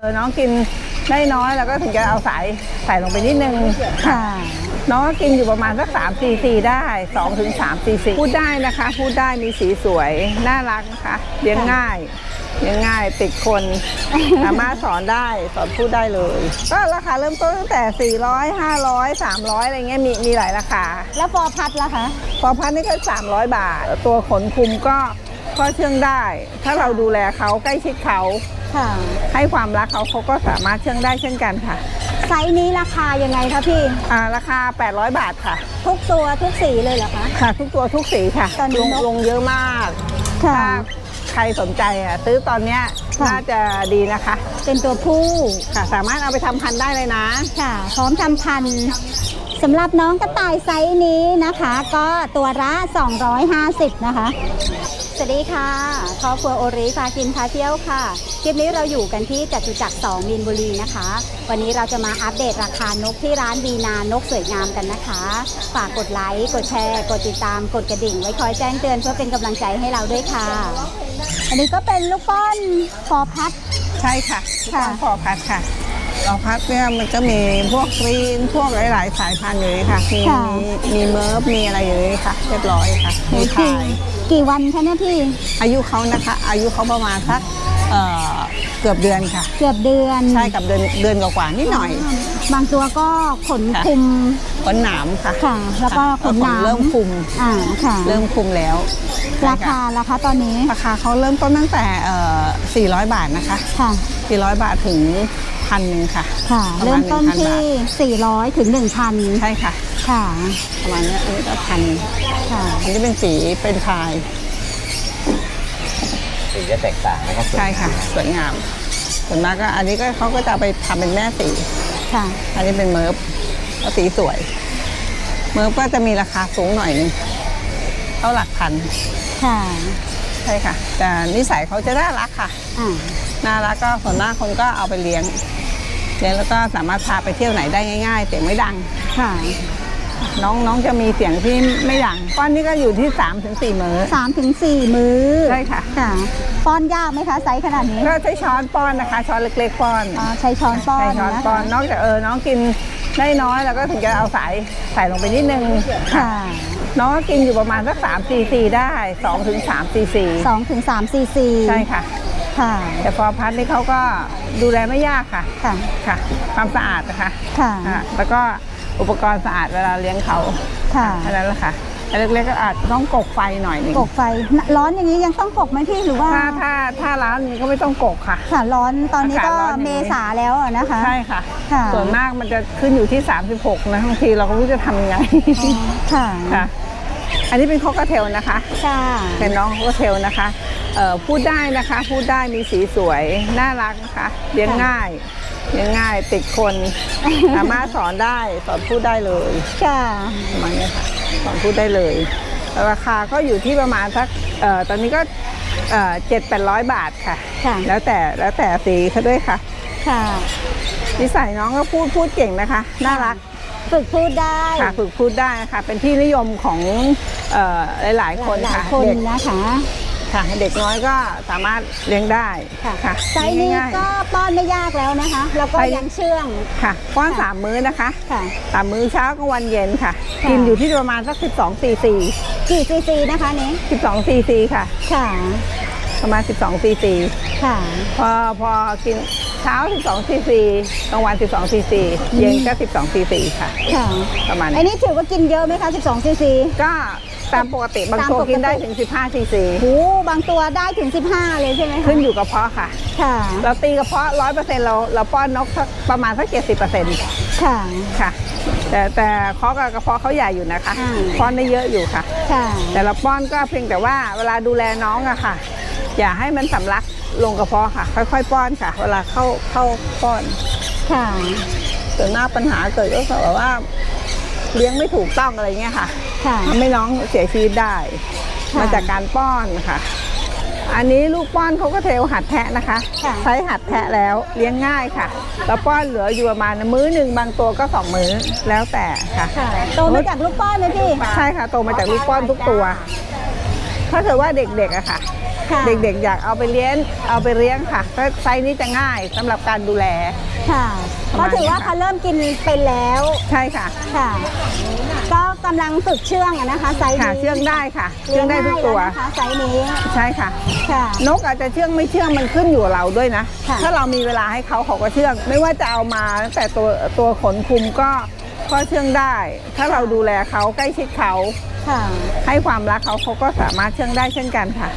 เออน้องกินได้น้อยแล้วก็ถึงจะเอาสายใส่ลงไปนิดนึงค่ะ น้องก็กินอยู่ประมาณสัก3 cc ได้2ถึง3 cc พูดได้นะคะ พูดได้มีสีสวย น่ารักนะคะเลี้ยงง่ายเลี้ยงง่ายติดคนสามารถสอนได้สอนพูดได้เลย ก็ราคาเริ่มต้นตั้งแต่ 400 500 300 อะไรเงี้ยมีมีหลายราคา แล้วฟอร์พัดล่ะคะพอพันนี่ก็ 300 บาท ตัวขนคุมก็ ก็เชื่องได้ ถ้าเราดูแลเขาใกล้ชิดเขา ค่ะ ให้ความรักเขาเขาก็สามารถเชื่องได้เช่นกันค่ะ ไซส์นี้ราคายังไงคะพี่ อ่าราคา 800 บาทค่ะ ทุกตัวทุกสีเลยเหรอคะ ค่ะ ทุกตัวทุกสีค่ะตอนนี้ลงนกลงเยอะมากค่ะถ้าใครสนใจอะซื้อตอนเนี้ยค่ะ น่าจะดีนะคะเป็นตัวผู้ค่ะ สามารถเอาไปทำพันธุ์ได้เลยนะ ค่ะ พร้อมทำพันธุ์สำหรับน้องกระต่ายไซส์นี้นะคะ ก็ตัวละ250 นะคะ สวัสดีค่ะครอบครัวโอริพากินพาเที่ยวค่ะ คลิปนี้เราอยู่กันที่จตุจักร2มีนบุรีนะคะ วันนี้เราจะมาอัปเดตราคานกที่ร้านวีนานกสวยงามกันนะคะ ฝากกดไลค์ กดแชร์ กดติดตาม กดกระดิ่ง ไว้คอยแจ้งเตือนเพื่อเป็นกำลังใจให้เราด้วยค่ะ อันนี้ก็เป็นลูกป้อนฟอร์พัด ใช่ค่ะค่ะ พอพัดค่ะเราพัดเนี่ยมันจะมีพวกกรีน พวกหลาย ๆ สายพันธุ์อยู่เลยค่ะ มีค่ะ มีมีเมิร์ฟมีอะไรอยู่เลยค่ะ เรียบร้อยค่ะ มีกี่พาย กี่วันคะเนี่ยพี่ อายุเขานะคะ อายุเขาประมาณสักเอ่อเกือบเดือนค่ะ เกือบเดือนใช่กับเดือนเดือนกว่าๆนิดหน่อย บางตัวก็ขนค่ะ คุม ขนหนามค่ะค่ะแล้วก็ขนหนาม เริ่มคุม อ่าค่ะ เริ่มคุมแล้วราคาราคาตอนนี้ ราคาเขาเริ่มต้นตั้งแต่เอ่อ400 บาทนะคะ ค่ะ 400 บาทถึง พันหนึ่งค่ะ ค่ะ ประเริ่มาณมต้น1,000 ที่บาท400 ถึง 1,000 ใช่ค่ะ ค่ะ ประมาณเนี้ยอันนี้ก็พันค่ะ อันนี้เป็นสีเป็นพายสีจะแตกต่างนะครับใช่ค่ะ สวยงามส่วนมากก็อันนี้ก็เขาก็จะเอาไปทำเป็นแม่สี ค่ะ อันนี้เป็นเมิร์ฟก็สีสวย เมิร์ฟก็จะมีราคาสูงหน่อยนึงเท่าหลักพัน ค่ะใช่ค่ะ แต่นิสัยเขาจะน่ารักค่ะ อ่า น่ารักก็ส่วนมากคนก็เอาไปเลี้ยงเลี้ยง แล้วก็สามารถพาไปเที่ยวไหนได้ง่ายๆ เสียงไม่ดังค่ะน้องน้องจะมีเสียงที่ไม่ดังป้อนนี่ก็อยู่ที่3ามถึงสี่มื้อ3ถึง4มื้อใช่ค่ะค่ะ ป้อนยากไหมคะไซส์ขนาดนี้ก็ใช้ช้อนป้อนนะคะ ช้อนเล็กๆป้อนอ่าใช้ช้อนป้อนใช้ช้อนนะป้อคะนนอกจากเออน้องกินได้น้อยแล้วก็ถึงจะเอาสายใส่ลงไปนิดนึงค่ะ น้องก็กินอยู่ประมาณสัก3 cc ได้2ถึง3 cc 2ถึง3 cc ใช่ค่ะ ค่ะ แต่ฟอร์พัทนี่เขาก็ดูแลไม่ยากค่ะ ค่ะ ค่ะ ความสะอาดนะคะค่ะอะแล้วก็อุปกรณ์สะอาดเวลาเลี้ยงเขาค่ะแค่นั้นแหละค่ะแต่เล็กๆก็อาจต้องกกไฟหน่อยหนึงกกไฟร้อนอย่างนี้ยังต้องกกไหมพี่หรือว่า ถ้าถ้าถ้าร้านนี้ก็ไม่ต้องกกค่ะ ค่ะร้อนตอนนี้ก็อากาศร้อนอย่างนี้ เมษาแล้วอะนะคะ ใช่ค่ะ ค่ะ ส่วนมากมันจะขึ้นอยู่ที่ 36 นะบางทีเราก็ไม่รู้จะทำยังไง ค่ะ ค่ะ อันนี้เป็นโคกเทลนะคะค่ะเป็นน้องโคกเทลนะคะเอ่อพูดได้นะคะ พูดได้มีสีสวยน่ารักนะคะเลี้ยงง่ายเลี้ยงง่ายติดคนสามารถสอนได้สอนพูดได้เลยค่ะประมาณนี้ค่ะสอนพูดได้เลยแล้วราคาก็อยู่ที่ประมาณสักเอ่อตอนนี้ก็เจ็ดแปดร้อยบาทค่ะค่ะ แล้วแต่แล้วแต่สีเขาด้วยค่ะ ค่ะนิสัยน้องก็พูดพูดเก่งนะคะ น่ารัก ฝึกพูดได้ ค่ะฝึกพูดได้ค่ะ เป็นที่นิยมของเอ่อหลาย ๆ คนหลาค่ะยๆคนเด็กนะคะ ค่ะเด็กน้อยก็สามารถเลี้ยงได้ค่ะไซส์นี้ง่ายก็ป้อนไม่ยากแล้วนะคะ แล้วก็ไซส์นี้ยังเชื่องๆค่ะป้อนสามมื้อนะคะค่ะ สามมื้อเช้ากลางวันเย็นค่ะ ค่ะ กินอยู่ที่ประมาณสัก 12 cc กี่ซีซีนะคะนี้12 cc ค่ะ ค่ะ ประมาณ 12 cc ค่ะ พอพอกิน เช้า 12 cc กลางวัน 12 cc เย็นก็12 cc ค่ะ ค่ะประมาณไอ้นี้นี่ถือว่ากินเยอะไหมคะ 12ซีซี ก็ตามปกติบางตามตัวปกติกินได้ถึง 15 cc โอ้บางตัวได้ถึง 15 เลยใช่ไหมคะขึ้นอยู่กับเพาะค่ะ ค่ะ เราตีกระเพาะร้อยเปอร์เซ็นต์เราเราป้อนนกสักประมาณสักเจ็ดสิบเปอร์เซ็นต์ค่ะ ค่ะ แต่แต่เคาะกับกระเพาะเขาใหญ่อยู่นะคะอ่าป้อนได้เยอะอยู่ค่ะ ค่ะ แต่เราป้อนก็เพียงแต่ว่าเวลาดูแลน้องอะค่ะ อย่าให้มันสำลัก ลงกระเพาะค่ะ ค่อย ๆ ป้อนค่ะ เวลาเข้าเข้าป้อนค่ะส่วนมากปัญหาเกิดก็คือแบบว่าเลี้ยงไม่ถูกต้องอะไรเงี้ยค่ะค่ะทำให้น้องเสียชีวิตได้ค่ะมาจากการป้อนค่ะ อันนี้ลูกป้อนเขาก็เทลหัดแทะนะคะค่ะใช้หัดแทะแล้วเลี้ยงง่ายค่ะ แล้วป้อนเหลืออยู่ประมาณมื้อหนึ่งบางตัวก็สองมื้อแล้วแต่ค่ะค่ะโตมาจากลูกป้อนเลยพี่ใช่ค่ะโตมาจากลูกป้อนทุกตัว ถ้าเกิดว่าเด็กๆอะค่ะ ค่ะเด็กๆ อยากเอาไปเลี้ยงเอาไปเลี้ยงค่ะก็ไซส์นี้จะง่ายสำหรับการดูแล ค่ะประก็มาณถือว่านี้ค่ะ เขาเริ่มกินเป็นแล้วใช่ค่ะ ค่ะ ก็กำลังฝึกเชื่องอะนะคะไซส์ค่ะนี้เชื่องได้ค่ะ เชื่องได้ทุกตัวเลี้ยงง่ายแล้นะคะไซส์นี้ใช่ค่ะ ค่ะ นกอาจจะเชื่องไม่เชื่องมันขึ้นอยู่กับเราด้วยนะ ค่ะ ถ้าเรามีเวลาให้เขาเขาก็เชื่อง ไม่ว่าจะเอามาตั้งแต่ตัวตัวขนคุมก็ก็เชื่องได้ ถ้าเราดูแลเขาใกล้ชิดเขา ค่ะ ให้ความรักเขาเขาก็สามารถเชื่องได้เช่นกันค่ะ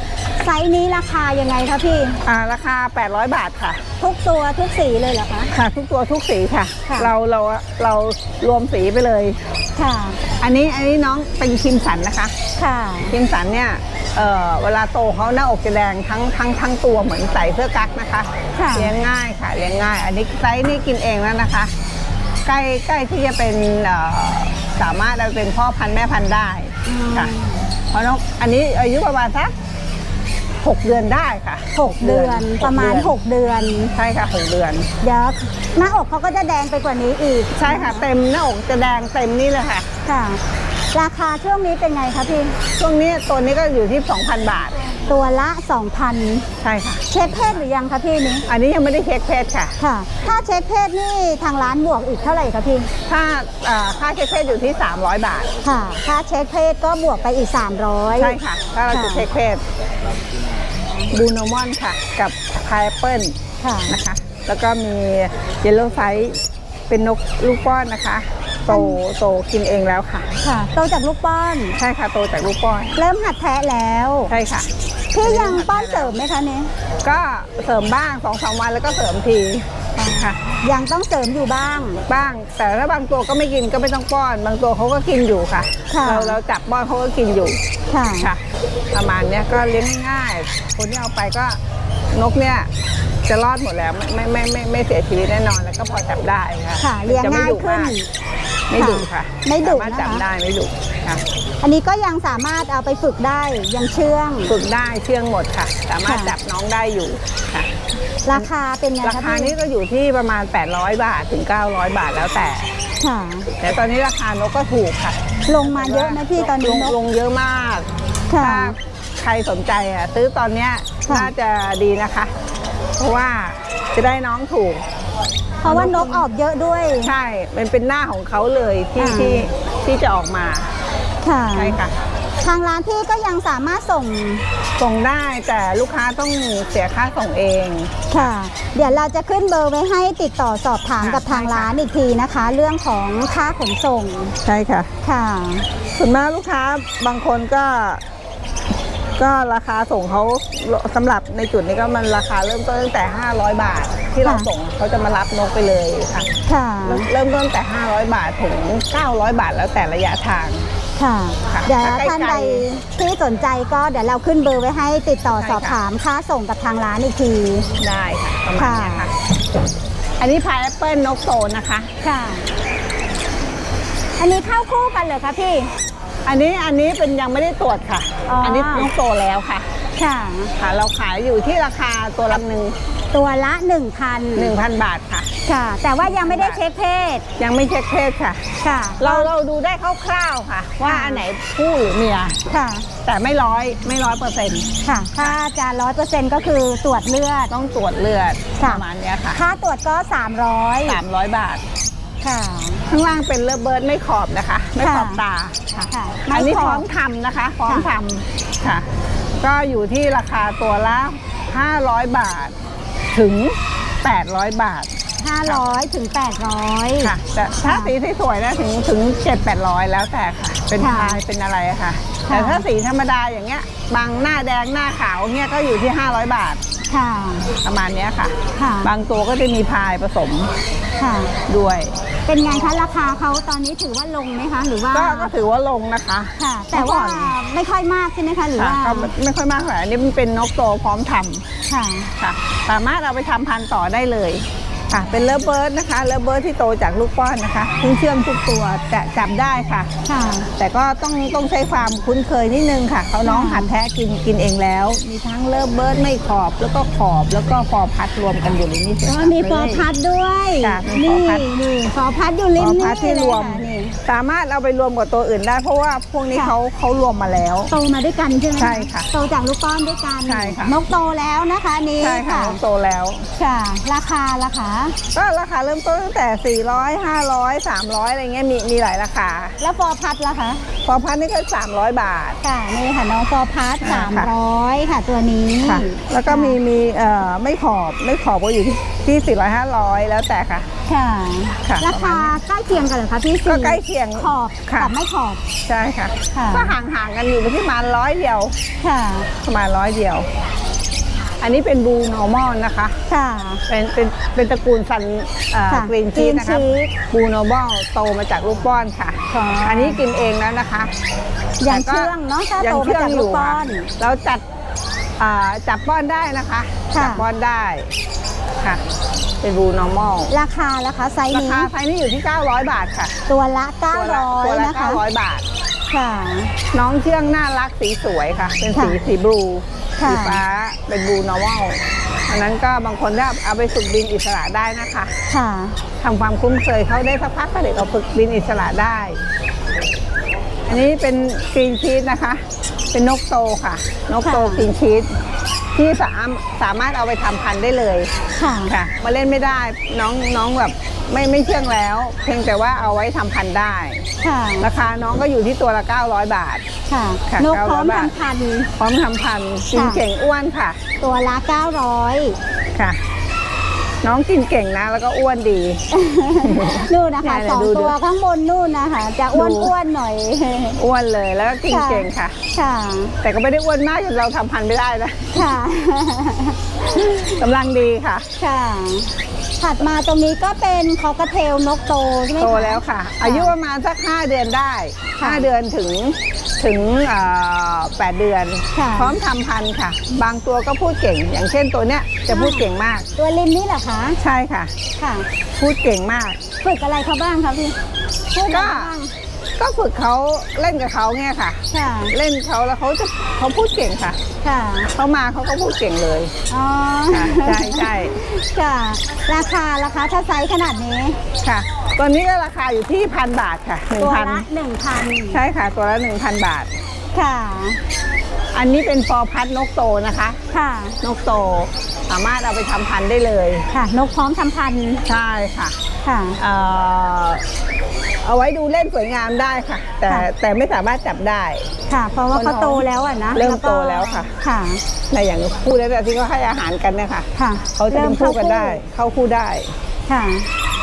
ไซส์นี้ราคายังไงคะพี่ อ่าราคา 800 บาทค่ะ ทุกตัวทุกสีเลยเหรอคะ ค่ะ ทุกตัวทุกสีค่ะ ค่ะ เราเราเรารวมสีไปเลย ค่ะ อันนี้อันนี้น้องเป็นคิมสันนะคะ ค่ะ คิมสันเนี่ยเอ่อเวลาโตเขาหน้าอกจะแดงทั้งทั้งทั้งตัวเหมือนใส่เสื้อกั๊กนะคะค่ะ เลี้ยงง่ายค่ะเลี้ยงง่าย อันนี้ไซส์นี่กินเองแล้วนะคะ ใกล้ใกล้ที่จะเป็นเอ่อสามารถเอาไปเป็นพ่อพันธุ์แม่พันธุ์ได้ค่ะเพราะนกอันนี้อายุประมาณสัก หกเดือนได้ค่ะหกเดือนหประมาณ เดือนหกเดือน ใช่ค่ะหกเดือน เดี๋ยวหน้าอกเขาก็จะแดงไปกว่านี้อีกใช่ค่ะ เต็มหน้าอกจะแดงเต็มนี่เลยค่ะ ค่ะ ราคาช่วงนี้เป็นไงคะพี่ ช่วงนี้ตัวนี้ก็อยู่ที่ 2,000 บาท ตัวละ 2,000 ใช่ค่ะ เช็คเพศหรือยังคะพี่นี้อันนี้ยังไม่ได้เช็คเพศค่ะ ค่ะ ถ้าเช็คเพศนี่ทางร้านบวกอีกเท่าไหร่คะพี่ ถ้าเอ่อค่าเช็คเพศอยู่ที่ 300 บาท ค่ะ ถ้าเช็คเพศก็บวกไปอีก 300 ใช่ค่ะ ถ้าเราจะค่ะเช็คเพศบูโนมอนค่ะ กับพายเปิลค่ะ นะคะ แล้วก็มีเยลโล่ไซส์เป็นนกลูกป้อนนะคะ โตโตกินเองแล้วค่ะ ค่ะ โตจากลูกป้อน ใช่ค่ะโตจากลูกป้อน เริ่มหัดแทะแล้วใช่ค่ะ พี่ยังป้อนเสริมไหมคะเนี้ก็เสริมบ้างสองสามวันแล้วก็เสริมทีค่ะยังต้องเสริมอยู่บ้างบ้าง แต่ถ้าบางตัวก็ไม่กินก็ไม่ต้องป้อน บางตัวเขาก็กินอยู่ค่ะค่ะเราเราจับป้อนเขาก็กินอยู่ค่ะค่ะประมาณเนี้ยก็เลี้ยงง่ายๆคนที่เอาไปก็นกเนี่ยจะรอดหมดแล้วไม่ไม่ไม่ไม่ไม่เสียชีวิตแน่นอนแล้วก็พอจับได้ค่ะค่ะเลี้ยงจะไม่ง่ายดุขึ้นมาก ไม่ดุค่ะ ไม่ดุสามารถจับนะคะได้ไม่ดุค่ะ อันนี้ก็ยังสามารถเอาไปฝึกได้ยังเชื่อง ฝึกได้เชื่องหมดค่ะ สามารถค่ะ จับน้องได้อยู่ค่ะ ราคาเป็นไงราคะคาพี่นี้ก็อยู่ที่ประมาณ 800 บาทถึง 900 บาทแล้วแต่ ค่ะ แต่ตอนนี้ราคานกก็ถูกค่ะลงมาเยอะนะพี่ตอนลนี้งนกลงเยอะมาก ค่ะ ถ้าใครสนใจอะซื้อตอนเนี้ยค่ะ น่าจะดีนะคะ เพราะว่าจะได้น้องถูก เพราะว่านกออกเยอะด้วย ใช่ มันเป็นหน้าของเขาเลยที่อ่า ที่ที่จะออกมาค่ะ ใช่ค่ะ ทางร้านพี่ก็ยังสามารถส่ง ส่งได้แต่ลูกค้าต้องเสียค่าส่งเอง ค่ะ เดี๋ยวเราจะขึ้นเบอร์ไว้ให้ติดต่อสอบถามค่ะกับทางใช่ค่ะร้านอีกทีนะคะ เรื่องของค่าขนส่ง ใช่ค่ะ ค่ะ ส่วนมากลูกค้าบางคนก็ ก็ราคาส่งเขาสำหรับในจุดนี้ก็มันราคาเริ่มต้นตั้งแต่ 500 บาท ที่เราค่ะส่งเขาจะมารับนกไปเลยค่ะค่ะเริ่มเริ่มต้นแต่ 500 บาทถึง 900 บาทแล้วแต่ระยะทางค่ะค่ะเดี๋ยวถ้าใกล้ๆท่านใดที่สนใจก็เดี๋ยวเราขึ้นเบอร์ไว้ให้ติดต่อใช่สอบค่ะถามค่าส่งกับทางร้านอีกที ได้ค่ะประมาณเนี้ยค่ะ อันนี้พายแอปเปิลนกโตนะคะ ค่ะ อันนี้เข้าคู่กันเหรอคะพี่ อันนี้อันนี้เป็นยังไม่ได้ตรวจค่ะอ๋ออั นนี้นกโตแล้วค่ะ ค่ะ ค่ะ เราขายอยู่ที่ราคาตัวละหนึ่งตัวละ1,000หนึ่งพันบาทค่ะ ค่ะ แต่ว่ายังไม่ได้เช็คเพศ ยังไม่เช็คเพศค่ะ ค่ะ เราเราดูได้คร่าวๆค่ะ ว่าอันไหนผู้หรือเมีย ค่ะ แต่ไม่ร้อยไม่ร้อยเปอร์เซ็นต์ค่ะ ถ้าจะร้อยเปอร์เซ็นต์ก็คือตรวจเลือด ต้องตรวจเลือดปค่ะ ระมาณเนี้ยค่ะค่าตรวจก็ 300สามร้อยบาท ค่ะ ข้างล่างเป็นเลเบิร์ดไม่ขอบนะคะ ไม่ขอบตาค่ะค่ะอันนี้ไม่ขอบพร้อมทำนะคะพร้อมทำค่ะ ก็อยู่ที่ราคาตัวละ 500 บาทถึง 800 บาท500 ถึง 800 ค่ะ แต่ถ้าสีสวยๆนะถึงถึง 7 800 แล้วแต่ค่ะ เป็นค่ะพายเป็นอะไรอะค่ะ ค่ะ แต่ถ้าสีธรรมดาอย่างเงี้ยบางหน้าแดงหน้าขาวเงี้ยก็อยู่ที่ 500 บาท ค่ะ ประมาณเนี้ยค่ะ ค่ะ บางตัวก็จะมีพายผสมค่ะ ด้วยเป็นเป็นไงคะราคาเขาตอนนี้ถือว่าลงไหมคะ หรือว่าก็ก็ถือว่าลงนะคะค่ะ แต่ว่าเมื่อก่อนไม่ค่อยมากใช่ไหมคะหรือค่ะว่าก็ไม่ค่อยมากเท่าไหร่อันนี้มันเป็นนกโตพร้อมทำค่ะ ค่ะ สามารถเอาไปทำพันธุ์ต่อได้เลย ค่ะ เป็นเลเบิร์ดนะคะเลเบิร์ดที่โตจากลูกป้อนนะคะซึ่งเชื่อมทุกตัวจะจับได้ค่ะ ค่ะ แต่ก็ต้องต้องใช้ความคุ้นเคยนิดนึงค่ะเขาน้องค่ะหัดแท้กินกินเองแล้ว มีทั้งเลิฟเบิร์ดไม่ขอบแล้วก็ขอบแล้วก็ฟอร์พัดรวมกันอยู่ในนี้เสร็จอ๋อสับมีฟอร์เลยพัดด้วยค่ะมีฟอร์นี่พัดนี่ฟอร์พัดอยู่ริมฟอร์นี่พัดที่รวมเลยค่ะนี่สามารถเอาไปรวมกับตัวอื่นได้ เพราะว่าพวกนี้ค่ะเขาเขารวมมาแล้วโตมาด้วยกันใช่ไหมใช่ค่ะโตจากลูกป้อนด้วยกันใช่ค่ะนกโตแล้วนะคะอันนี้ใช่ค่ะโตแล้วค่ะ ราคาราคาก็ราคาเริ่มต้นตั้งแต่ 400 500 300 อะไรเงี้ยมีมีหลายราคา แล้วฟอร์พัดล่ะคะพอพันนี่ก็ 300 บาท ค่ะนี่ค่ะน้องฟอร์พัดอ่าสามค่ะร้อยค่ะตัวนี้ค่ะ แล้วก็มีมีเอ่อไม่ขอบไม่ขอบก็อยู่ที่ที่ 400 500 แล้วแต่ค่ะ ค่ะ ค่ะราคาใกล้เคียงกันเหรอคะพี่ก็สี่ใกล้เคียงขอบค่ะ กับไม่ขอบ ใช่ค่ะ ค่ะ ก็ห่างห่างๆกันอยู่ที่ประมาณร้อยเดียวค่ะ ประมาณร้อยเดียว อันนี้เป็นบูนอร์มอลนะคะ ค่ะ เป็นเป็นเป็นตระกูลซันค่ะกรีนชีสนะคะ green cheese บูนอร์มอลโตมาจากลูกป้อนค่ะ ค่ะ อันนี้กินเองแล้วนะคะ อย่างแต่เชื่องเนาะถ้ายัโตงมาเชื่องจากอลูกยู่ป้อค่ะน เราจัดอ่าจับป้อนได้นะคะค่ะ จับป้อนได้ค่ะ เป็นบูนอร์มอลราคาราคาไซส์รานี้ คาไซส์นี้อยู่ที่ 900 บาทค่ะตัวละ ตัวละตัว900 ละนะคะ 900 บาท ค่ะ น้องเชื่องน่ารักสีสวยค่ะ เป็นสีค่ะสีบลูค่ะ สีฟ้าเป็นบลูนอร์มอลอันนั้นก็บางคนก็เอาไปฝึกบินอิสระได้นะคะค่ะ ทำความคุ้นเคยเขาได้สักพักก็เด็กเอาฝึกบินอิสระได้ อันนี้เป็นกรีนชีสนะคะ เป็นนกโตค่ะ นกโตค่ะ กรีนชีสที่สามสามารถเอาไปทำพันธุ์ได้เลย ค่ะ ค่ะมาเล่นไม่ได้น้องน้องแบบ ไม่ไม่เชื่องแล้ว เพียงแต่ว่าเอาไว้ทำพันธุ์ได้ ค่ะ ราคาน้องก็อยู่ที่ตัวละ 900 บาท ค่ะค่ะนกพร้อม900บาททำพันธุ์พร้อมทำพันธุ์กินค่ะเก่งอ้วนค่ะ ตัวละ 900 ค่ะ น้องกินเก่งนะ แล้วก็อ้วนดีนู่นนะคะเนี่ยสองดูดูตัวข้างบนนู่นนะคะ จะอ้วนดูอ้วนๆหน่อย อ้วนเลยแล้วก็กินค่ะเก่งค่ะ ค่ะ แต่ก็ไม่ได้อ้วนมากจนเราทำพันธุ์ไม่ได้นะ ค่ะกำลังดีค่ะ ค่ะ ถัดมาตรงนี้ก็เป็นคอกระเทลนกโตใช่ไหมคะโตแล้วค่ะ อายุประมาณสัก 5 เดือนได้ ค่ะ5 เดือนถึงถึงเอ่อ8เดือน ค่ะ พร้อมทำพันธุ์ค่ะ บางตัวก็พูดเก่ง อย่างเช่นตัวเนี้ยจะพูดเก่งมาก ตัวลินนี่เหรอคะใช่ค่ะ ค่ะ พูดเก่งมาก ฝึกอะไรเขาบ้างคะพี่พูดอะไรก็ บ้าง ก็ฝึกเขาเล่นกับเขาเนี่ยค่ะ ค่ะ เล่นเขาแล้วเขาจะเขาพูดเก่งค่ะ ค่ะ เขามาเขาก็พูดเก่งเลยอ๋อค่ะใช่ใช่ค่ะ ราคาราคาถ้าไซส์ขนาดนี้ ค่ะตัวนี้ก็ราคาอยู่ที่พันบาทค่ะหนึ่งตัวพันละหนึ่งพันใช่ค่ะ ตัวละหนึ่งพันบาท ค่ะ อันนี้เป็นฟอร์พัดนกโตนะคะ ค่ะ นกโต สามารถเอาไปทำพันธุ์ได้เลย ค่ะ นกพร้อมทำพันธุ์ ใช่ค่ะ ค่ะ เอ่อเอาไว้ดูเล่นสวยงามได้ค่ะ แต่ค่ะ แต่ไม่สามารถจับได้ ค่ะ เพราะว่าเขาโตแล้วอะนะเริ่มก็โตแล้วค่ะ ค่ะ ในอย่างคู่แล้วแต่ที่เขาให้อาหารกันเนี่ยค่ะค่ะเขาจะเป็นคู่กันได้ เข้าคู่ได้ค่ะ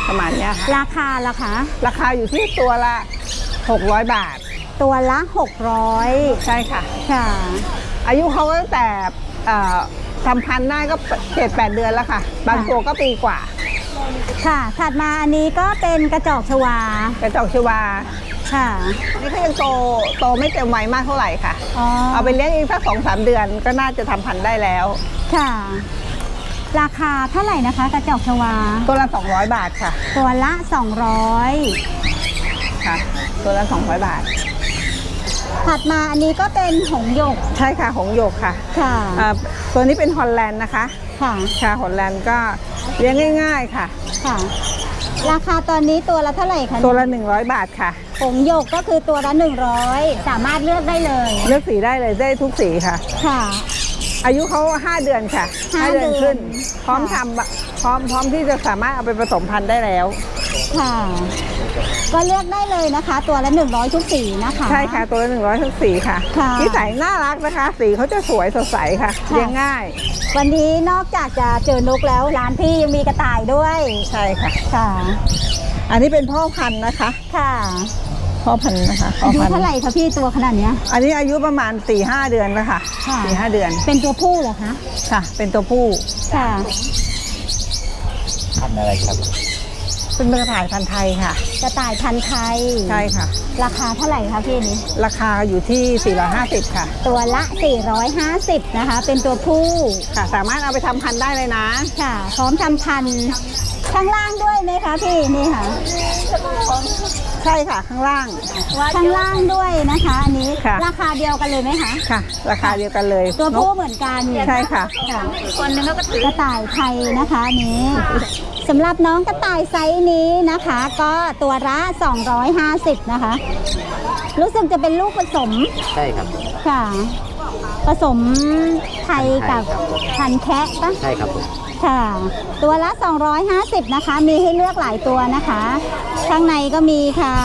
ประมาณเนี้ยค่ะราคาราคาราคาอยู่ที่ตัวละ 600 บาทตัวละหกร้อยใช่ค่ะ ค่ะ อายุเขาก็ตั้งแต่เอ่อทำพันธุ์ได้ก็เจ็ดแปดเดือนแล้วค่ะ บางตัวก็ปีกว่า ค่ะ ถัดมาอันนี้ก็เป็นกระจอกชวา กระจอกชวา ค่ะ นี่เขายังโตโตไม่เต็มวัยมากเท่าไหร่ค่ะ อ๋อ เอาไปเลี้ยงอีกสักสองสามเดือนก็น่าจะทำพันธุ์ได้แล้ว ค่ะ ราคาเท่าไหร่นะคะ กระจอกชวา ตัวละ 200 บาทค่ะ ตัวละ 200 ค่ะ ตัวละ 200 บาท ถัดมาอันนี้ก็เป็นหงส์หยก ใช่ค่ะ หงส์หยกค่ะค่ะ อ่าตัวนี้เป็นฮอลแลนด์นะคะ ค่ะ ค่ะ ฮอลแลนด์ก็ เลี้ยงง่าย ๆค่ะ ค่ะ ราคาตอนนี้ตัวละเท่าไหร่คะตัวละ100 บาทค่ะหงส์หยกก็คือตัวละ 100 สามารถเลือกได้เลย เลือกสีได้เลยได้ทุกสีค่ะ ค่ะ อายุเขา5 เดือนค่ะห้า5เดือนขึ้นเดือนพร้อมค่ะทำพร้อมพร้อมที่จะสามารถเอาไปผสมพันธุ์ได้แล้ว ค่ะ ก็เลือกได้เลยนะคะ ตัวละ100ทุกสีนะคะ ใช่ค่ะตัวละ100ทุกสีค่ะค่ะนิสัยน่ารักนะคะ สีเขาจะสวยสดใสค่ะค่ะ เลี้ยงง่าย วันนี้นอกจากจะเจอนกแล้วร้านพี่ยังมีกระต่ายด้วยใช่ค่ะ ค่ะ อันนี้เป็นพ่อพันธุ์นะคะ ค่ะพ่อพันธุ์นะคะพ่ออายุพันธุ์เท่าไหร่คะพี่ตัวขนาดเนี้ย อันนี้อายุประมาณ4ี่ห้าเดือนแล้วค่ะค่ะ สี่ห้าเดือนเป็นตัวผู้เหรอคะค่ะ เป็นตัวผู้ค่ะ พันธุ์อะไรครับ เป็นกระต่ายพันธุ์ไทยค่ะ กระต่ายพันธุ์ไทย ใช่ค่ะ ราคาเท่าไหร่คะพี่นี้ ราคาอยู่ที่ 450 ค่ะ ตัวละ 450 นะคะ เป็นตัวผู้ค่ะ สามารถเอาไปทำพันธุ์ได้เลยนะ ค่ะ พร้อมทำพันธุ์ข้างล่างด้วยไหมคะพี่นี่ค่ะ ใช่ค่ะข้างล่าง ข้างล่างด้วยนะคะอันนี้ค่ะ ราคาเดียวกันเลยไหมคะ ค่ะ ราคาเดียวกันเลยตัวผู้นกเหมือนกัน ใช่ค่ะค่ะคนนึงก็ถือกระต่ายไทยนะคะอันนี้ สำหรับน้องกระต่ายไซส์นี้นะคะ ก็ตัวละ250 นะคะ รู้สึกจะเป็นลูกผสมใช่ครับ ค่ะ ผสมไทยกับพันธุ์แคะปะใช่ครับผมค่ะ ตัวละ 250 นะคะ มีให้เลือกหลายตัวนะคะ ข้างในก็มีค่ะ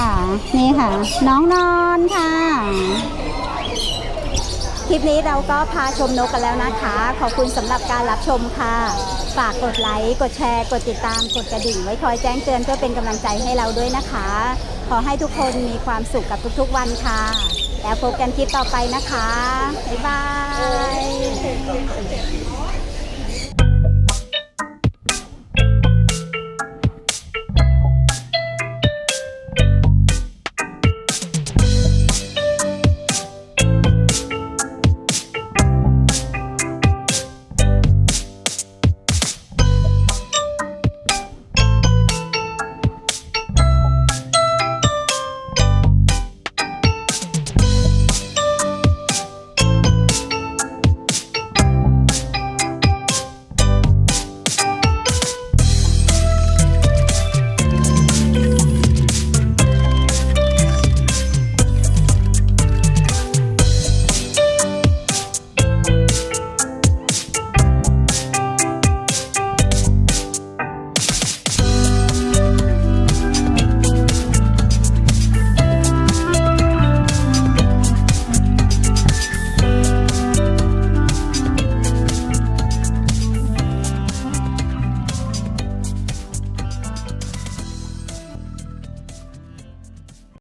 นี่ค่ะ น้องนอนค่ะ คลิปนี้เราก็พาชมนกกันแล้วนะคะ ขอบคุณสำหรับการรับชมค่ะ ฝากกดไลค์ กดแชร์ กดติดตาม กดกระดิ่ง ไว้คอยแจ้งเตือนเพื่อเป็นกำลังใจให้เราด้วยนะคะ ขอให้ทุกคนมีความสุขกับทุกๆวันค่ะ แล้วพบกันคลิปต่อไปนะคะ บ๊ายบาย